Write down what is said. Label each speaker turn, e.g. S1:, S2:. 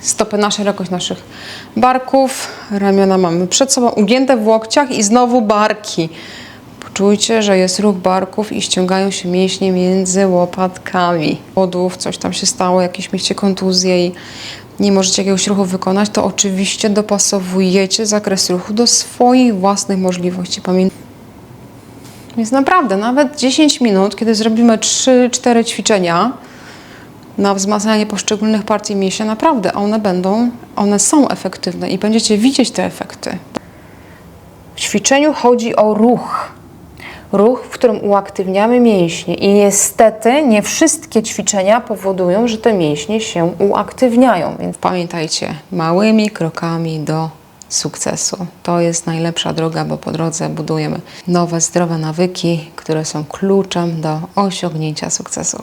S1: stopy na szerokość naszych barków, ramiona mamy przed sobą, ugięte w łokciach i znowu barki. Poczujcie, że jest ruch barków i ściągają się mięśnie między łopatkami. Odów, coś tam się stało, jakieś mieliście kontuzje i nie możecie jakiegoś ruchu wykonać, to oczywiście dopasowujecie zakres ruchu do swoich własnych możliwości. Pamiętajcie, więc naprawdę, nawet 10 minut, kiedy zrobimy 3-4 ćwiczenia na wzmacnianie poszczególnych partii mięśnia, naprawdę one będą, one są efektywne i będziecie widzieć te efekty.
S2: W ćwiczeniu chodzi o ruch. Ruch, w którym uaktywniamy mięśnie. I niestety nie wszystkie ćwiczenia powodują, że te mięśnie się uaktywniają. Więc
S1: Pamiętajcie, małymi krokami do sukcesu. To jest najlepsza droga, bo po drodze budujemy nowe, zdrowe nawyki, które są kluczem do osiągnięcia sukcesu.